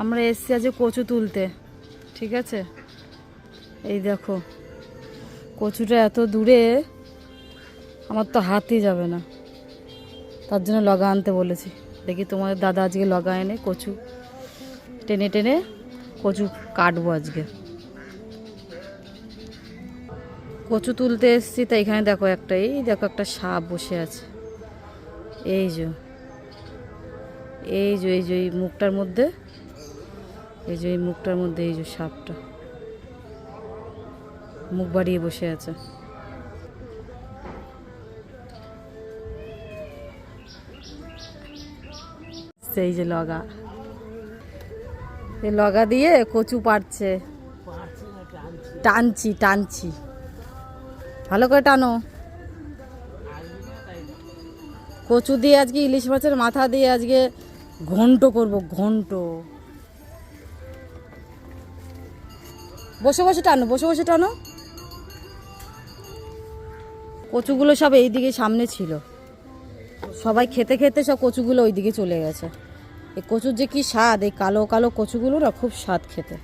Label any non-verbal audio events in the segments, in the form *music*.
আমরা এসছি আজ কচু তুলতে, ঠিক আছে? এই দেখো, কচুটা এত দূরে, আমার তো হাতই যাবে না। তার জন্য লগা আনতে বলেছি। দেখি তোমাদের দাদা আজকে লগা এনে কচু টেনে টেনে কচু কাটবো আজকে। কচু তুলতে এসছি, তো এখানে দেখো একটা, এই দেখো একটা সাপ বসে আছে। এই যে এই যে এই যে, এই মুখটার মধ্যে এই যে এই মুখটার মধ্যে, এই যে সাপটা। মুখ বাড়িয়ে বসে আছে। সেই যে লগা। এই লগা দিয়ে কচু পাড়ছে। টানছি টানছি। ভালো করে টানো। কচু দিয়ে আজকে ইলিশ মাছের মাথা দিয়ে আজকে ঘন্ট করব, ঘন্ট। বসে বসে টানো, বসে বসে টানো। কচুগুলো সব এই এইদিকে সামনে ছিল। সবাই খেতে খেতে সব কচুগুলো ওইদিকে চলে গেছে। এই কচুর যে কি স্বাদ, এই কালো কালো কচুগুলো না খুব স্বাদ খেতে।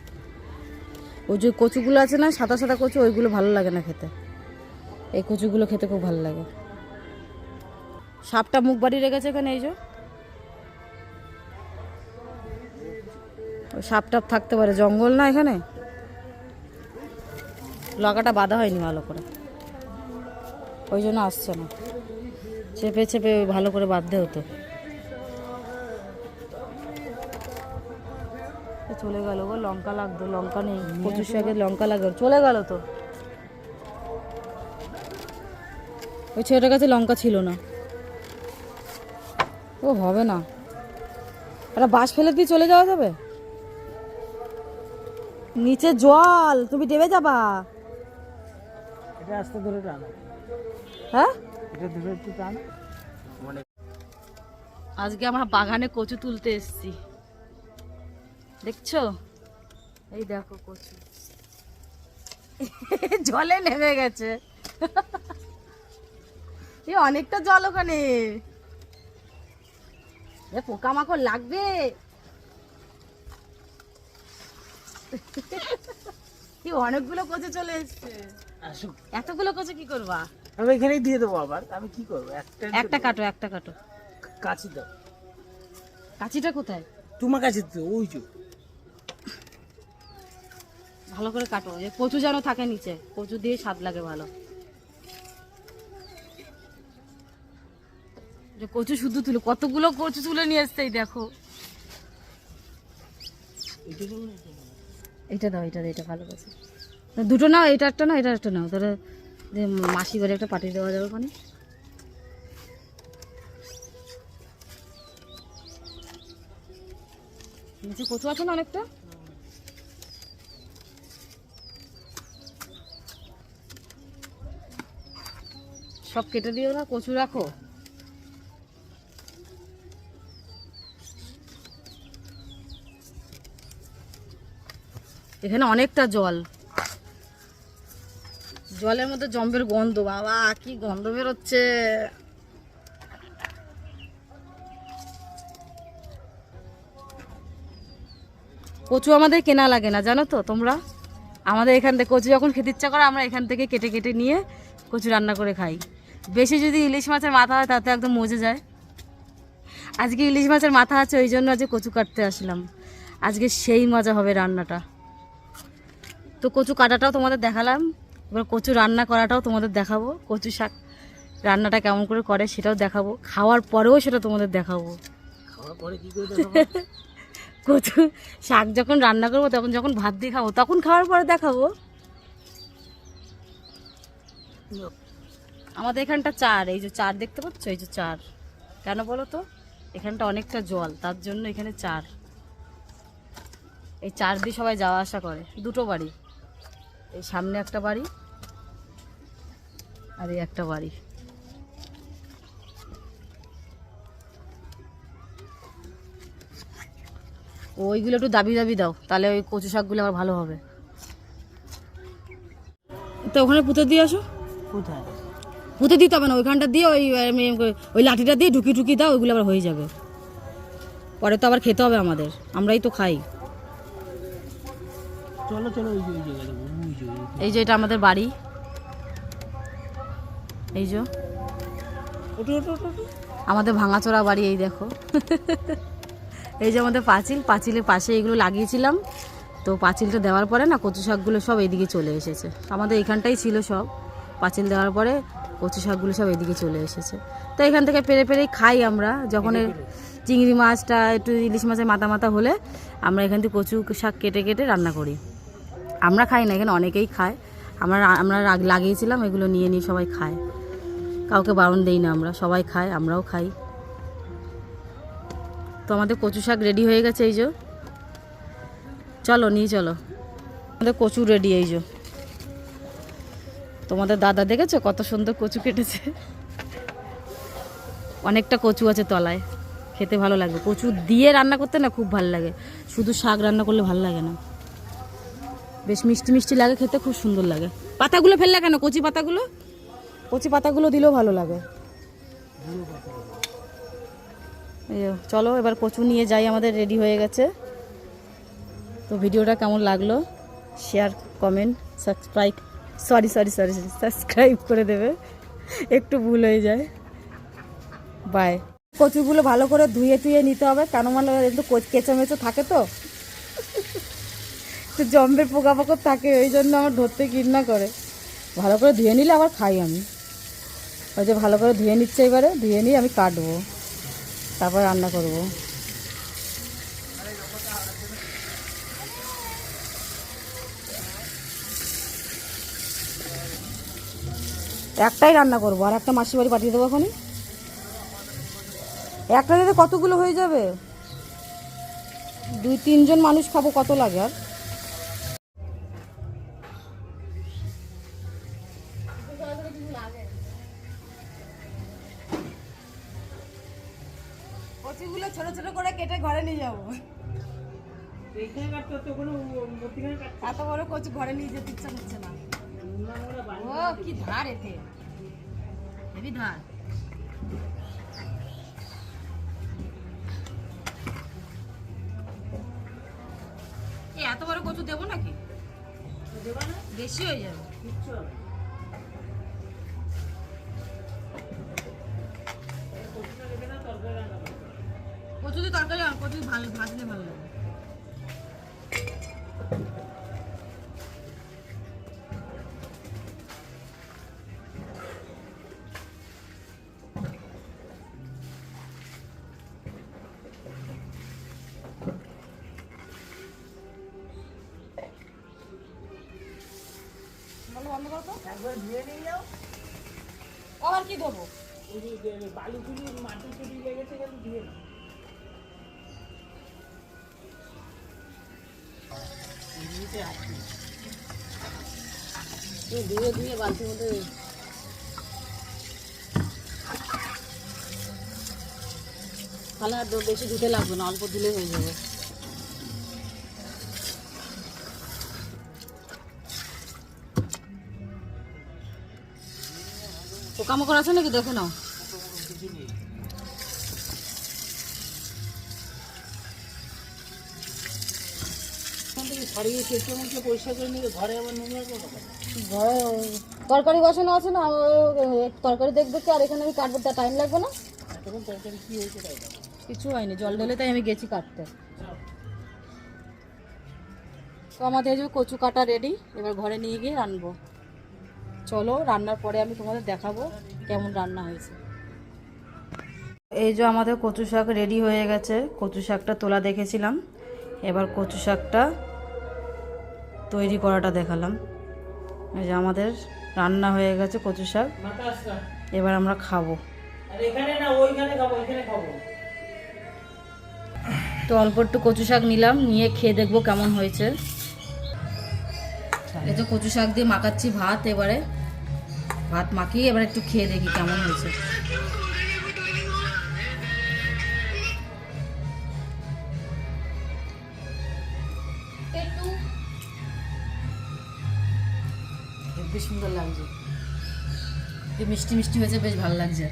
ওই যে কচুগুলো আছে না, সাদা সাদা কচু, ওইগুলো ভালো লাগে না খেতে। এই কচুগুলো খেতে খুব ভালো লাগে। সাপটা মুখ বাড়ি রেখেছে এখানে, এই যে। ওই সাপ টাপ থাকতে পারে জঙ্গল না এখানে? লগাটা বাঁধা হয়নি ভালো করে। ওই জন্য আসছে না। চেপে চেপে ভালো করে বাঁধতে হতো। চলে গেল গো লঙ্কা লাগতো লঙ্কা নেই। কচুর শাকের লঙ্কা লাগবে চলে গেল তো। ওই ছেলেটার কাছে লঙ্কা ছিল না। ও হবে না। একটা বাস ফেলে দিয়ে চলে যাওয়া যাবে? নিচে জল তুমি দেবে যাবা? এটা আস্তে ধরে টান। হ্যাঁ? এটা ধরে একটু টান। আজকে আমরা বাগানে কচু তুলতে এসেছি। দেখছ? এই দেখো কচু। *laughs* জলে নেমে গেছে। এই অনেকটা জল ওখানে। এ পোকামাকড় লাগবে। কি অনেকগুলো কচু চলে এসছে। আসুক। এতগুলো কচু কি করবা? আমি এখানেই দিয়ে দেবো আবার। আমি কি করব? একটা একটা কাটো একটা কাটো। কাছি দাও। কাঁচিটা কোথায়? তোমার কাছে তো ওই যে। ভালো করে কাটো। যে কচু যেন থাকে নিচে কচু দিয়ে স্বাদ লাগে ভালো। যে কচু শুদ্ধ তুলে কতগুলো কচু তুলে নিয়ে এই দেখো। এটা দাও এটা দাও এটা ভালো কচু। দুটো নাও, এটা একটা নাও, এটা একটা নাও। তাহলে মাসি বাড়ি একটা পাঠিয়ে দেওয়া যাবে ওখানে। নিচে কচু আছে না অনেকটা? সব কেটে দিও না, কচু রাখো। এখানে অনেকটা জল। জলের মধ্যে জম্বের গন্ধ, বাবা, কি গন্ধ বেরোচ্ছে। কচু আমাদের কেনা লাগে না, জানো তো তোমরা? আমাদের এখান থেকে কচু যখন খেতে ইচ্ছা করে, আমরা এখান থেকে কেটে কেটে নিয়ে কচু রান্না করে খাই। বেশি যদি ইলিশ মাছের মাথা হয়, তাতে একদম মজে যায়। আজকে ইলিশ মাছের মাথা আছে, ওই জন্য আজকে কচু কাটতে আসলাম। আজকে সেই মজা হবে রান্নাটা। তো কচু কাটাটাও তোমাদের দেখালাম। এবার কচু রান্না করাটাও তোমাদের দেখাবো। কচু শাক রান্নাটা কেমন করে করে সেটাও দেখাবো। খাওয়ার পরেও সেটা তোমাদের দেখাবো। *laughs* কচু শাক যখন রান্না করব তখন যখন ভাত দিয়ে খাব তখন খাওয়ার পরে দেখাবো। আমাদের এখানটা চার এই যে চার দেখতে পাচ্ছ? এই যে চার। কেন বলো তো? এখানটা অনেকটা জল তার জন্য এখানে চার। এই চার দিয়ে সবাই যাওয়া আসা করে দুটো বাড়ি। এই সামনে একটা বাড়ি আর এই একটা বাড়ি। ওইগুলো একটু দাবি দাবি দাও তাহলে ওই কচু শাকগুলো আবার ভালো হবে। তো ওখানে পুঁতে দিয়ে আসো। কোথায়? পুঁতে দিতে হবে না ওইখানটা দিয়ে ওই ওই লাঠিটা দিয়ে ঢুকি ঢুকি দাও ওইগুলো আবার হয়ে যাবে। পরে তো আবার খেতে হবে আমাদের আমরাই তো খাই। চলো চলো ওই এই যে এটা আমাদের বাড়ি। এই যে। আমাদের ভাঙাচোরা বাড়ি এই দেখো। এই যে আমাদের পাঁচিল পাঁচিলের পাশে এগুলো লাগিয়েছিলাম। তো পাঁচিলটা দেওয়ার পরে না কচু শাকগুলো সব এইদিকে চলে এসেছে। আমাদের এখানটাই ছিল সব। পাঁচিল দেওয়ার পরে কচু শাকগুলো সব এইদিকে চলে এসেছে। তো এখান থেকে পেরে পেরেই খাই আমরা। যখন চিংড়ি মাছটা একটু ইলিশ মাছের মাথা মাথা হলে আমরা এখান থেকে কচু শাক কেটে কেটে রান্না করি। আমরা খাই না, এখানে অনেকেই খায়। আমরা আমরা লাগিয়েছিলাম, এগুলো নিয়ে নিয়ে সবাই খায়। কাউকে বারণ দেই না আমরা, সবাই খাই আমরাও খাই। তো আমাদের কচু শাক রেডি হয়ে গেছে এই যে। চলো, নিয়ে চলো। আমাদের কচু রেডি এই যে। তোমাদের দাদা দেখেছ কত সুন্দর কচু কেটেছে? অনেকটা কচু আছে তলায়, খেতে ভালো লাগবে। কচু দিয়ে রান্না করতে না খুব ভালো লাগে। শুধু শাক রান্না করলে ভালো লাগে না। বেশ মিষ্টি মিষ্টি লাগে খেতে খুব সুন্দর লাগে। পাতাগুলো ফেললে কেন? কচি পাতাগুলো? কচি পাতাগুলো দিলেও ভালো লাগে। চলো এবার কচু নিয়ে যাই আমাদের রেডি হয়ে গেছে। তো ভিডিওটা কেমন লাগল? Share comment subscribe sorry sorry sorry sorry subscribe করে দেবে। একটু ভুল হয়ে যায়। বাই। কচুগুলো ভালো করে ধুয়ে টুয়ে নিতে হবে কেন মানে একটু কেঁচো মেচো থাকে তো। তো জম্বের পোকা পাকড় থাকে, ওই জন্য আমার ধরতে ঘৃণা করে। ভালো করে ধুয়ে নিলে আবার খাই আমি। ওই যে ভালো করে ধুয়ে নিচ্ছে এবারে, ধুয়ে নিয়ে আমি কাটবো। তারপর রান্না করব। একটাই রান্না করব, আর একটা মাসি বাড়ি পাঠিয়ে দেবো এখনই। একটা দিতে কতগুলো হয়ে যাবে? দুই তিনজন মানুষ খাব কত লাগে আর? কচিগুলো ছোট ছোট করে কেটে ঘরে নিয়ে যাব। এত বড় কচু ঘরে নিয়ে যেতে ইচ্ছা করছে না। ও কি ধার এতে। হেভি ধার। এত বড় কচু দেবো নাকি? দেবা না? বেশি হয়ে যাবে। কিচ্ছু হবে কচু তরকারি আর কচু ভালো ভাজলে ভালো লাগে। আবার কি দেবো বালু তুলি মাটি তুলি লেগেছে গেলে ধুয়ে নাও। তাহলে আর বেশি ধুতে লাগবে না, অল্প দিলে হয়ে যাবে। পোকামাকড় আছে নাকি? দেখে নাও কিছু নেই। এখান থেকে ছাড়িয়ে কেটে মুখে পরিষ্কার করে নিয়ে ঘরে আবার নোংরা ঘরে তরকারি বসানো আছে না তরকারি দেখবে কি আর এখানে আমি কাটবো তা টাইম লাগবে না? তরকারি কি হয়েছে তাই কিছু হয়নি জল ঢেলে তাই আমি গেছি কাটতে। তো আমাদের এই যে কচু কাটা রেডি এবার ঘরে নিয়ে গিয়ে রানবো। চলো রান্নার পরে আমি তোমাদের দেখাবো কেমন রান্না হয়েছে। এই যে আমাদের কচু শাক রেডি হয়ে গেছে কচু শাকটা তোলা দেখেছিলাম। এবার কচু শাকটা তৈরি করাটা দেখালাম। এই যে আমাদের রান্না হয়ে গেছে কচু শাক। এবার আমরা খাব। তো অল্প একটু কচু শাক নিলাম নিয়ে খেয়ে দেখব কেমন হয়েছে। এই তো কচু শাক দিয়ে মাখাচ্ছি ভাত এবারে। ভাত মাখিয়ে এবার একটু খেয়ে দেখি কেমন হয়েছে। হেব্বি সুন্দর লাগছে। এই মিষ্টি মিষ্টি হয়েছে বেশ ভালো লাগছে।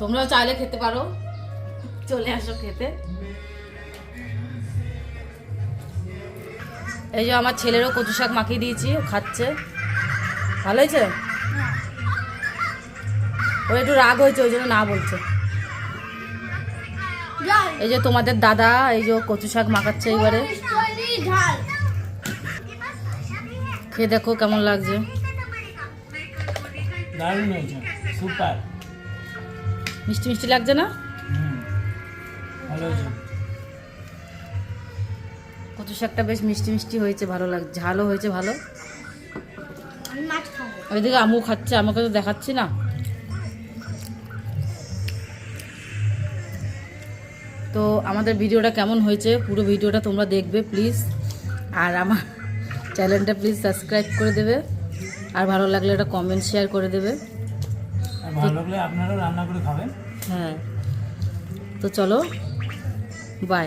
তোমরাও চাইলে খেতে পারো। চলে আসো খেতে। এই যে আমার ছেলেরও কচু শাক মাখিয়ে দিয়েছি ও খাচ্ছে। ভালো হয়েছে? ও একটু রাগ হয়েছে ওই জন্য না বলছে। এই যে তোমাদের দাদা এই যে কচু শাক মাখাচ্ছে এইবারে খেয়ে দেখো কেমন লাগছে। দারুণ হয়েছে সুপার মিষ্টি মিষ্টি লাগছে না? ভালো কচু শাকটা বেশ মিষ্টি মিষ্টি হয়েছে ভালো লাগছে ঝালও হয়েছে ভালো। ওইদিকে আমু খাচ্ছে আমাকে তো দেখাচ্ছি না। তো আমাদের ভিডিওটা কেমন হয়েছে পুরো ভিডিওটা তোমরা দেখবে প্লিজ আর আমার চ্যানেলটা প্লিজ সাবস্ক্রাইব করে দেবে। আর ভালো লাগলে একটা কমেন্ট শেয়ার করে দেবে। আর ভালো লাগলে আপনারাও রান্না করে খাবেন। হ্যাঁ। তো চলো বাই